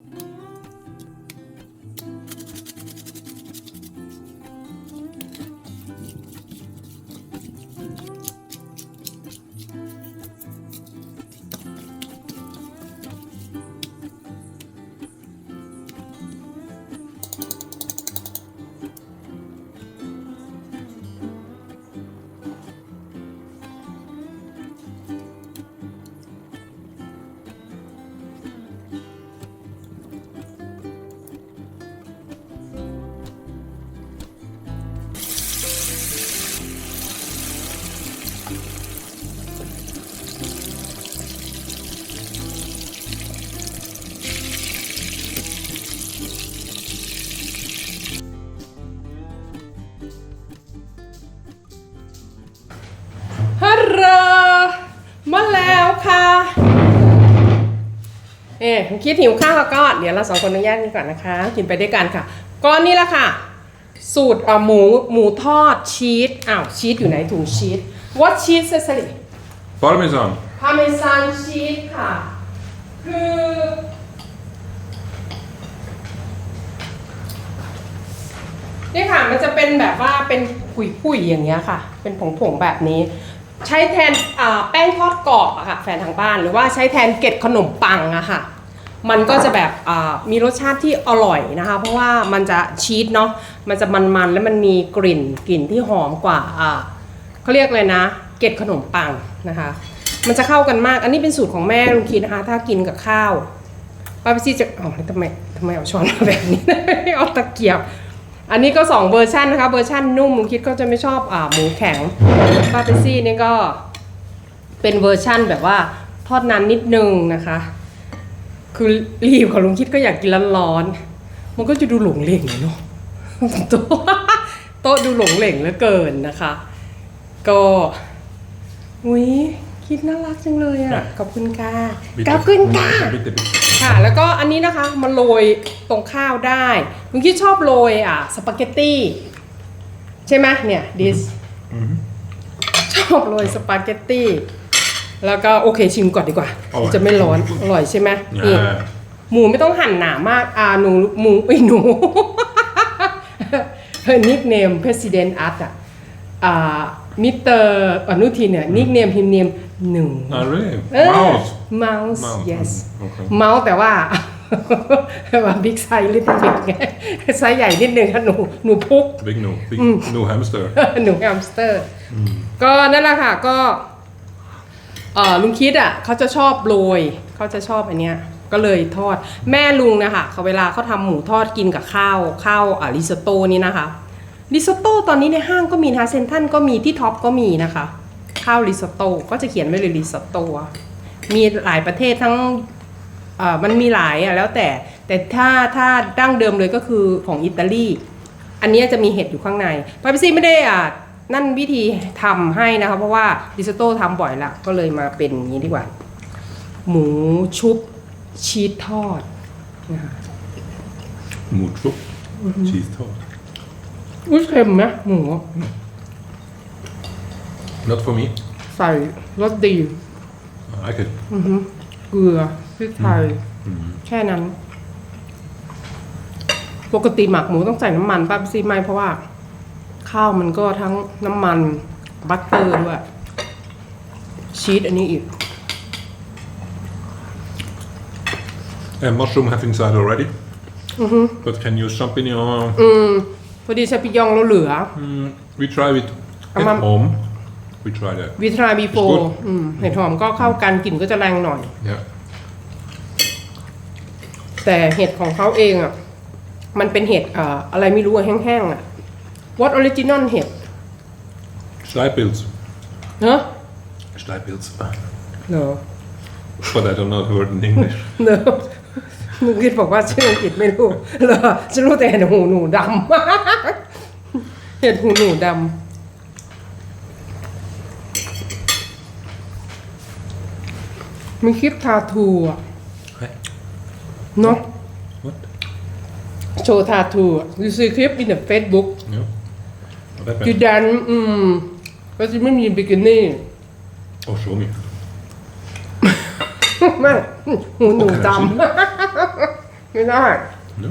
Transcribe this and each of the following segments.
ฮั คิดหิวข้าวแล้วก็เดี๋ยวเราสองคนอนุญาตกันก่อนนะคะ กินไปด้วยกันค่ะก้อนนี้ละค่ะ สูตรเอ่อหมูหมูทอดชีสอ้าวชีสอยู่ไหนถุงชีส what cheese Cecily Parmesan. พาเมซานชีสค่ะ คือ นี่ค่ะมันจะเป็นแบบว่าเป็นผุยๆอย่างเงี้ยค่ะ เป็นผงๆแบบนี้ ใช้แทนอ่าแป้งทอดกรอบอะค่ะ แฟนทางบ้านหรือว่าใช้แทนเกล็ดขนมปังอะค่ะ มันก็จะแบบมีรสชาติที่อร่อยนะคะ เพราะว่ามันจะชีสเนาะมันจะมันๆแล้วมันมีกลิ่นกลิ่นที่หอมกว่าเขาเรียกเลยนะ เกล็ดขนมปังนะคะ มันจะเข้ากันมาก อันนี้เป็นสูตรของแม่ลุงคิดนะคะ ถ้ากินกับข้าวป้าพิซี่จะอ๋อทำไมทำไมเอาช้อนมาแบบนี้เอาตะเกียบ อันนี้ก็ 2 เวอร์ชันนะคะเวอร์ชันนุ่มลุงคิดก็จะไม่ชอบอ่าหมูแข็งป้าพิซี่นี่ก็เป็นเวอร์ชั่นแบบว่าทอดนานนิดนึงนะคะ คือรีบของลุงคิดก็อยากกินร้อนๆมันก็จะดูหลงเหล่งเนาะโต๊ะโต๊ะดูหลงเหล่งเหลือเกินนะคะ ก็อุ้ยคิดน่ารักจังเลยอะขอบคุณค่ะขอบคุณค่ะ Bitte, bitte. ค่ะ แล้วก็อันนี้นะคะมาโรยตรงข้าวได้ลุงคิดชอบโรยอะสปาเกตตี้ใช่ไหมเนี่ยดิสชอบโรยสปาเกตตี้ แล้วก็โอเคชิมก่อนดีกว่า อร่อย จะไม่ร้อน อร่อยใช่ไหมนี่ Ja. หมูไม่ต้องหั่นหนามาก อ่าหนูหมูไอ้ยหนู นิกเนม President Art อะอ่ามิเตอร์อนุทินเนี่ยนิกเนมพิมเนมหนู Ah, really? เออ Mouse. mouse Mouse, yes mm, okay. เมาส์แต่ว่า ว่าบิ๊กไซส์ลิตเบิกไงไซส์ใหญ่นิดนึงค่ะหนูหนูพุก Big no. Big no hamster. หนูแฮมสเตอร์ ก็นั่นแหละค่ะ ก็ เออลุงคิดอะเขาจะชอบโรยเขาจะชอบอันเนี้ยก็เลยทอดแม่ลุงนะคะเขาเวลาเขาทำหมูทอดกินกับข้าวข้าวอ่าริซอตโต้นี่นะคะริซอตโต้ตอนนี้ในห้างก็มีนะคะเซนทันก็มีที่ท็อปก็มีนะคะ ข้าวริซอตโต้ก็จะเขียนไว้เลยริซอตโต้อะมีหลายประเทศทั้งเอ่อมันมีหลายอะแล้วแต่ แต่ถ้าถ้าดั้งเดิมเลยก็คือของอิตาลี อันเนี้ยจะมีเห็ดอยู่ข้างในพาพิซี่ไม่ได้อะ นั่นวิธีทำให้นะคะเพราะว่าดิสโต้ทำบ่อยละก็เลยมาเป็นอย่างนี้ดีกว่า หมูชุบชีสทอดนะคะ Mordfrukt. Cheese tart. อุ้ยเค็มไหมหมู Not for me. ใส่รสดี I like it. อือฮึเกลือพริกไทยแค่นั้น ปกติหมักหมูต้องใส่น้ำมันป้าพิซี่ไม่เพราะว่า ข้าวมันก็ทั้งน้ำมันบัตเตอร์ด้วยชีสอันนี้อีก And mushroom have inside already. But can use champignon. อืมพอดีชาปิยองเราเหลือ Mm, we try it at Amam- home. We try that. วิทราบีโฟ It's good อืมเห็ดหอมก็เข้ากันกลิ่นก็จะแรงหน่อย Yeah. แต่เห็ดของเขาเองอะ มันเป็นเห็ดอ่าอะไรไม่รู้อะแห้งๆอะ what original เห็ด Schleipilz. เนอะ Schleipilz. เหรอ But I don't know the word in English. เนอะมึงคิดบอกว่าชื่ออังกฤษไม่รู้เหรอฉันรู้แต่เห็ดหูหนูดำ เห็ดหูหนูดำมีคลิปทาทูอะเนาะ What? โชว์ทาทูอะดูซีคลิปในเฟซบุ๊ก Yeah. What คือ happened? ดันอืมก็จะไม่มีบิกินี่ Oh, show me. ไม่หูหนูดไม่ได้ No?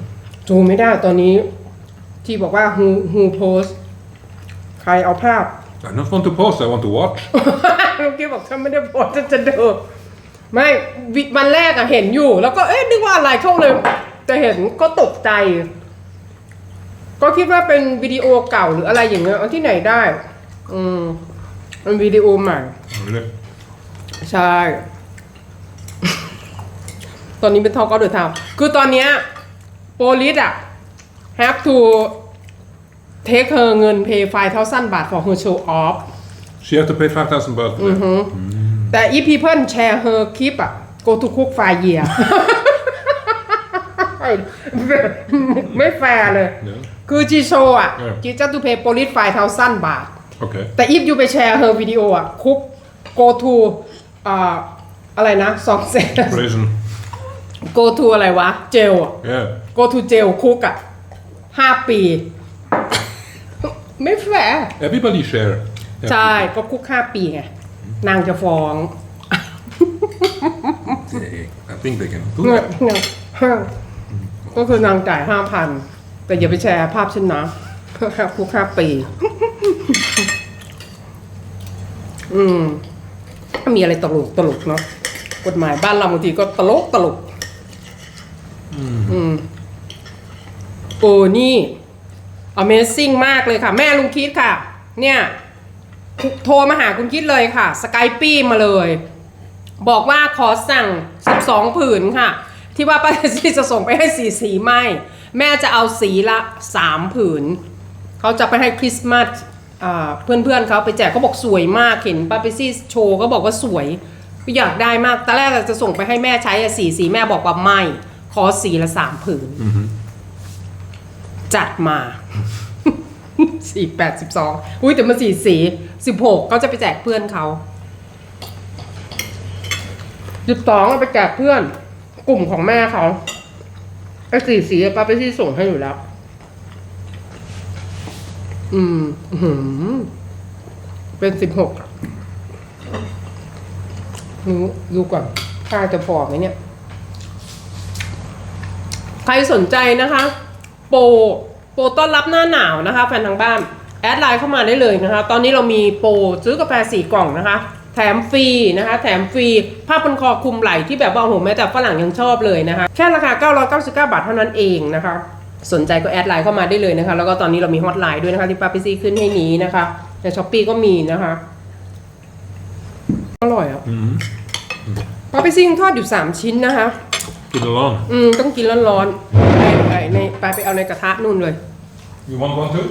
ดูไม่ได้ตอนนี้ ที่บอกว่า who who post ใครเอาภาพ I don't want to post, I want to watch. ลูกกี้บอกถ้าไม่ได้โพสต์จะจะดูไม่วิวันแรกอะเห็นอยู่ แล้วก็เอ๊ะนึกว่าอะไรช่วงเลยจะเห็นก็ตกใจ ก็คิดว่าเป็นวิดีโอเก่าหรืออะไรอย่างเงี้ยเอาที่ไหนได้ อืมเป็นวิดีโอใหม่ Really? ใช่ ตอนนี้เป็นทอกก็เดือดทาวคือตอนเนี้ยโปลิสอะ have to take her เงิน pay 5,000บาท for her show off She have to pay 5,000 baht for that. แต่ if people share her clip อะ go to cook for a year ไม่แฟร์เลย No? คือจีโชอะเออจีจะ to pay police 5,000บาท Okay. แต่ if you ไปแชร์ her วิดีโออะคุก go to อ่าอะไรนะสองเซน Prison. go to อะไรวะ เจลอะ Yeah. go to jail คุกอะห้าปี ไม่แฟร์ Everybody share. Yeah. ใช่ ก็คุกห้าปีไง นางจะฟ้อง I think they can do เงิน that. เงินก็คือนางจ่ายห้าพัน แต่อย่าไปแชร์ภาพฉันนะคุกห้าปีอืมมีอะไรตลกตลกเนาะกฎหมายบ้านเราบางทีก็ตลกตลก อืมโอ้นี่ Amazing มากเลยค่ะ แม่ลุงคิดค่ะ เนี่ยโทรมาหาคุณคิดเลยค่ะ สกายปี้มาเลย บอกว่าขอสั่ง 12 ผืนค่ะ ที่ว่าป้าซีจะส่งไปให้สีสีไหม แม่จะเอาสีละ3ผืน เขาจะไปให้คริสต์มาสอ่าเพื่อนๆเขาไปแจกเขาบอกสวยมากเห็นป้าเปซี่โชว์ก็บอกว่าสวยอยากได้มากตอนแรกจะส่งไปให้แม่ใช้สีสีแม่บอกว่าไม่ ขอสีละสามผืน จัดมาสี่แปดสิบสองอุ้ยแต่มันสี่สีสิบหกก็จะไปแจกเพื่อนเขาสิบสองเอาไปแจกเพื่อน กลุ่มของแม่เขา ไอ้สีสีป้าไปที่ส่งให้อยู่แล้ว อืมอื้อหือเป็นสิบหกดูดูก่อนค่าจะพอไหมเนี่ย ใครสนใจนะคะ โปรโปรต้อนรับหน้าหนาวนะคะ แฟนทางบ้าน แอดไลน์เข้ามาได้เลยนะคะ ตอนนี้เรามีโปรซื้อกาแฟสี่กล่องนะคะ แถมฟรีนะคะ แถมฟรีผ้าพันคอคลุมไหล่ที่แบบว่าโอ้โหแม้แต่ฝรั่งยังชอบเลยนะคะ แค่ราคา 999 บาทเท่านั้นเองนะคะ สนใจก็แอดไลน์เข้ามาได้เลยนะคะ แล้วก็ตอนนี้เรามีฮอตไลน์ด้วยนะคะ ที่ป้าพิซี่ขึ้นให้นี้นะคะ ในช้อปปีก็มีนะคะ อร่อยอะ Mm. ป้าพิซี่ยังทอดอยู่ 3 ชิ้นนะคะ Put it on. อืมต้องกินร้อนๆไอ้ไอ้ในไปไปเอาในกระทะนู่นเลย You want one too?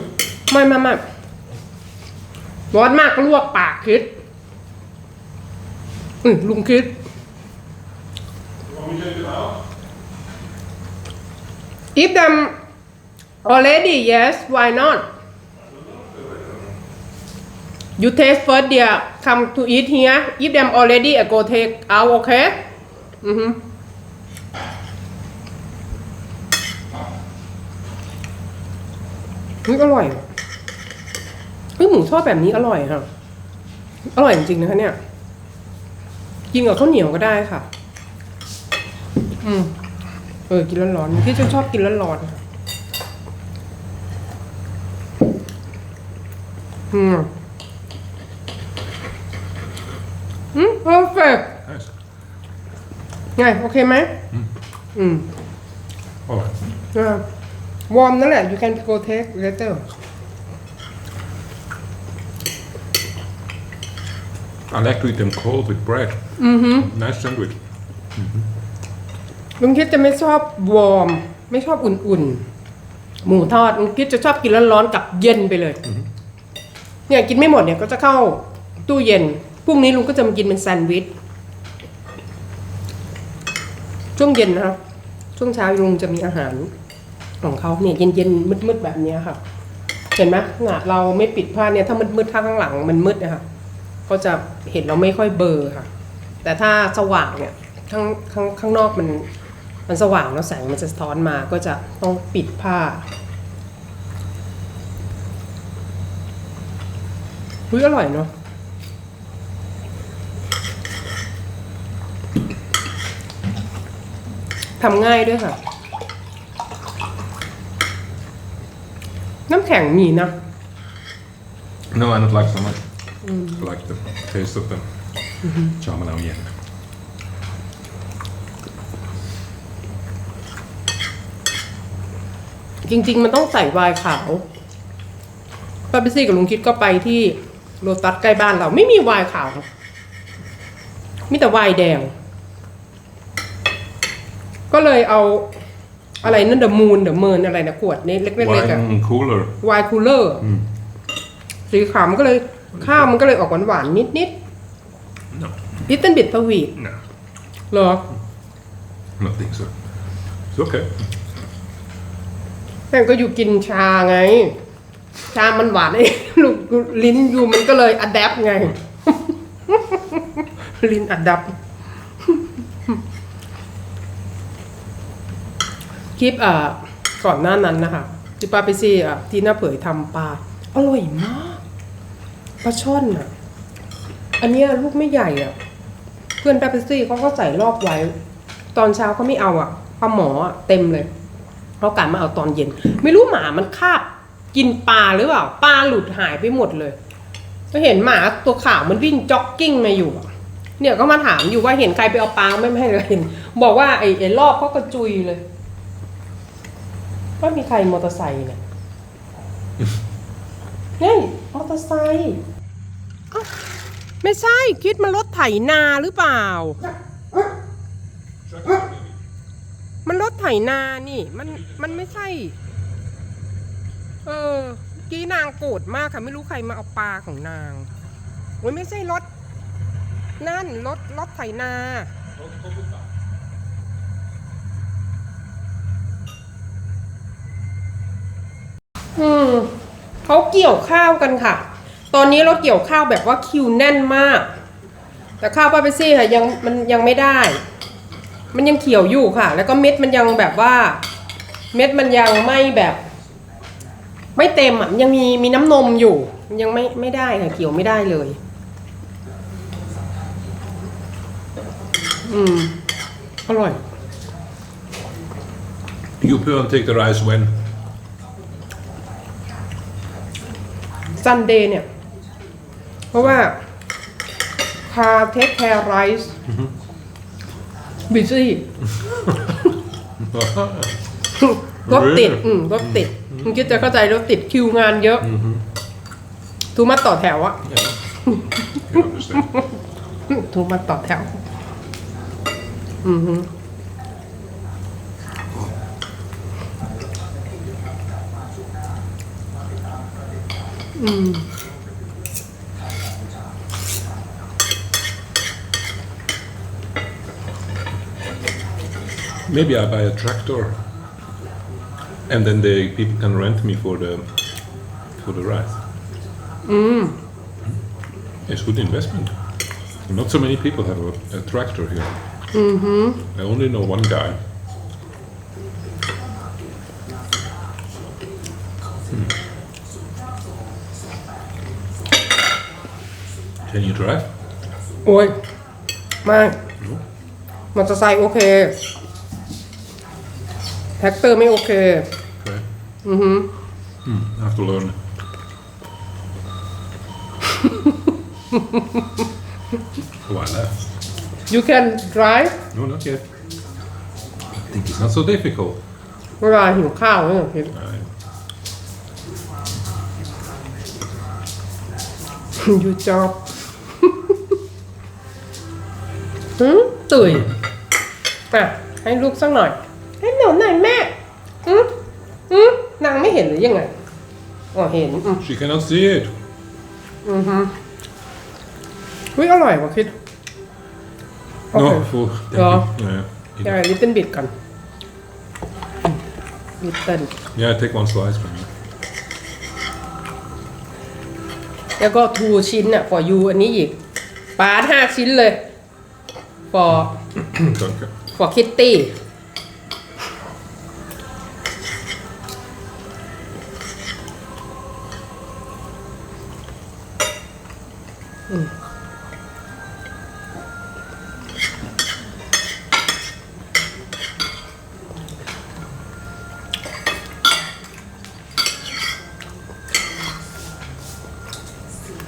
ไม่ไม่ไม่ร้อนมากก็ลวกปากคิด อืมลุงคิด You want me to take it out? if them already yes why not you taste first dear come to eat here if them already I go take out okay อือฮึเฮ้ยอร่อยเฮ้ยหมูทอดแบบนี้อร่อยค่ะ อร่อยจริงๆนะคะเนี่ย กินกับข้าวเหนียวก็ได้ค่ะ อืมเออกินร้อนๆที่ฉันชอบกินร้อนๆค่ะอืมอืม perfect Nice. ไงโอเคไหมอืม All right. อ่าวอร์มนั่นแหละ you can go take later I like to eat them cold with bread. Mm-hmm. Nice sandwich. ลุงคิดจะไม่ชอบวอร์ม ไม่ชอบอุ่นๆ หมูทอดลุงคิดจะชอบกินร้อนๆกับเย็นไปเลย เนี่ยกินไม่หมดเนี่ยก็จะเข้าตู้เย็นพรุ่งนี้ลุงก็จะมากินเป็นแซนด์วิชช่วงเย็นนะครับ ช่วงเช้าลุงจะมีอาหารของเขาเนี่ยเย็นๆมืดๆแบบเนี้ยค่ะ เห็นไหมขนาดเราไม่ปิดผ้าเนี่ยถ้ามืดๆถ้าข้างหลังมันมืดนะคะ ก็จะเห็นเราไม่ค่อยเบอร์ค่ะ แต่ถ้าสว่างเนี่ยข้างข้างข้างนอกมันมันสว่างแล้วแสงมันจะสะท้อนมาก็จะต้องปิดผ้าอุ้ยอร่อยเนาะทำง่ายด้วยค่ะ น้ำแข็งมีนะ No, I don't like so much. I like the taste of the chamanao yen. จริง ๆ มันต้องใส่ไวน์ขาวป้าพิซี่กับลุงคิดก็ไปที่โรตัสใกล้บ้านเราไม่มีไวน์ขาว มีแต่ไวน์แดง ก็เลยเอาอะไรนั่นเดอะมูนเดอะเมินอะไรนะขวดนี้เล็กๆอะ Wine cooler. ไวน์คูลเลอร์ สีขาวมันก็เลย ข้าวมันก็เลยออกหวานๆนิด No, ๆลิตเติ้ลบิดทวีต no, เหรอ I don't think so. It's okay. แม่งก็อยู่กินชาไง ชามันหวานไอ้ลูกลิ้นอยู่มันก็เลยอัดแอปไง ลิ้นอัดแอปคลิปอ่าก่อนหน้านั้นนะคะที่ป้าไปซี่อะที่หน้าเผยทำปลาอร่อยมาก ปลาช่อนอะ อันเนี้ยลูกไม่ใหญ่อะ เพื่อนป้าไปซี่เขาก็ใส่รอบไว้ ตอนเช้าเขาไม่เอาอะปลาหมออะเต็มเลยเขากลับมาเอาตอนเย็น ไม่รู้หมามันคาบกินปลาหรือเปล่าปลาหลุดหายไปหมดเลย ก็เห็นหมาตัวขาวมันวิ่งจ็อกกิ้งมาอยู่อะเนี่ยก็มาถามอยู่ว่าเห็นใครไปเอาปลาไม่ไม่ให้เลยเห็นบอกว่าไอ้ไอ้รอบเขากระจุยเลยว่ามีใครมอเตอร์ไซค์เนี่ยเนี่ยมอเตอร์ไซค์อ้าว ไม่ใช่คิดมันรถไถนาหรือเปล่า มันรถไถนานี่ มันมันไม่ใช่ เออกี้นางโกรธมากค่ะ ไม่รู้ใครมาเอาปลาของนางโอ้ยไม่ใช่รถ นั่นรถรถไถนา อืมเขาเกี่ยวข้าวกันค่ะ ตอนนี้เราเกี่ยวข้าวแบบว่าคิวแน่นมาก แต่ข้าวป้าเปซี่ค่ะยังมันยังไม่ได้ มันยังเขียวอยู่ค่ะ แล้วก็เม็ดมันยังแบบว่า เม็ดมันยังไม่แบบ ไม่เต็มอะมันยังมีมีน้ำนมอยู่มันยังไม่ไม่ได้ค่ะเกี่ยวไม่ได้เลย อืมอร่อย You put and take the rice when? ซันเดย์เนี่ยเพ ราะว่าคาเทคแคร์ไรซ์บิซี่รถติด อืมรถติดมึงคิดจะเข้าใจรถติดคิวงานเยอะทูมาต่อแถวอะ Yeah. You understand. ทูมาต่อแถว อือฮึ อืม Maybe I buy a tractor, and then the people can rent me for the for the rice. Mm. It's good investment. Not so many people have a, a tractor here. Mm-hmm. I only know one guy. Hmm. Can you drive? โอ้ยไม่มอเตอร์ไซค์โอเค แท็กเตอร์ไม่โอเค Okay. Hmm, I have to learn. Why laugh? you can drive No, not yet. I think it's not so difficult. เวลาหิวข้าวเนี่ยคิด I, you job หืมตื่นอะ ให้ลูกสักหน่อย ให้หนูหน่อยแม่อืมอืมนางไม่เห็นหรือยังไงอ๋อเห็นอืม she cannot see it. อุ้ยอร่อยว่ะคิดโอเค No, for, thank Ja. you. Yeah, ได้ ลิตเติ้ลบิดก่อนลิตเติ้ล yeah, take one slice from me. แล้วก็ทูชิ้นอะ for you อันนี้อีกปาดห้าชิ้นเลย for Danke. for kitty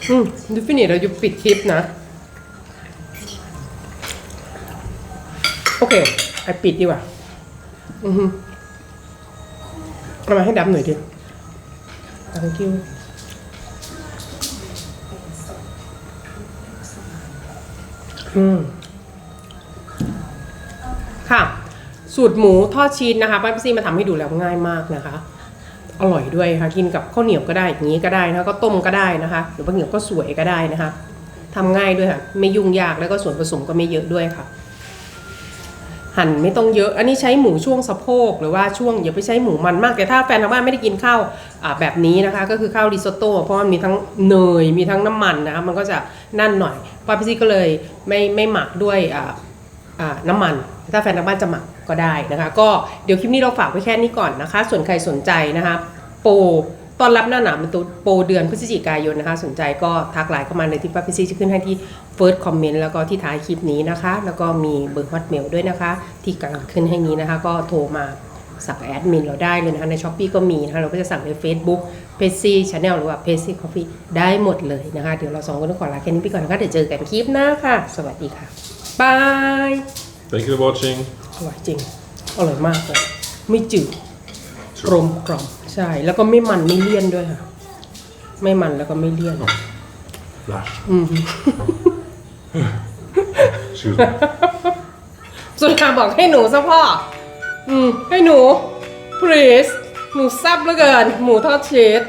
อืมดูฟินิเราอยู่ปิดคลิปนะ โอเคไอปิดดีกว่า อือฮึเอามาให้ดำหน่อยดิ thank you อืมค่ะ สูตรหมูทอดชีสนะคะป้าพี่ซีมาทำให้ดูแล้วง่ายมากนะคะ อร่อยด้วยค่ะกินกับข้าวเหนียวก็ได้อย่างนี้ก็ได้นะคะก็ต้มก็ได้นะคะ หรือบาเหนียวก็สวยก็ได้นะคะทำง่ายด้วยค่ะ ไม่ยุ่งยากแล้วก็ส่วนผสมก็ไม่เยอะด้วยค่ะ หั่นไม่ต้องเยอะ อันนี้ใช้หมูช่วงสะโพกหรือว่าช่วงอย่าไปใช้หมูมันมากแต่ถ้าแฟนทางบ้านไม่ได้กินข้าวแบบนี้นะคะ ก็คือข้าวริซอตโต้เพราะมันมีทั้งเนยมีทั้งน้ำมันนะคะมันก็จะนั่นหน่อยป้าพี่ซีก็เลยไม่ไม่หมักด้วยอ่าอ่าน้ำมัน ถ้าแฟนทางบ้านจะหมัก ก็ได้นะคะ ก็เดี๋ยวคลิปนี้เราฝากไว้แค่นี้ก่อนนะคะ ส่วนใครสนใจนะคะ โปรตอนรับหน้าหนาวเป็นตัวโปรเดือนพฤศจิกายนนะคะ สนใจก็ทักไลน์เข้ามาเลยที่ป้าพิซี่จะขึ้นให้ที่ first comment แล้วก็ที่ท้ายคลิปนี้นะคะ แล้วก็มีเบอร์ฮอตเมลด้วยนะคะ ที่กำลังขึ้นให้นี้นะคะ ก็โทรมาสั่งแอดมินเราได้เลยนะคะในช้อปปีก็มีนะคะเราก็จะสั่งใน Facebook p a c y Channel หรือว่า p a c y Coffee ได้หมดเลยนะคะ เดี๋ยวเราสองคนต้องขอลาแค่นี้ไปก่อนนะคะเดี๋ยวเจอกันคลิปหน้าค่ะ สวัสดีค่ะบาย Thank you for watching. อร่อยจริง อร่อยมากเลย ไม่จืดกลมกล่อมใช่ แล้วก็ไม่มันไม่เลี่ยนด้วยค่ะ ไม่มันแล้วก็ไม่เลี่ยน Flash. อืม Excuse me. สุดาบอกให้หนูซะพ่อ อืม ให้หนู please หนูแซ่บเหลือเกิน หมูทอดชีส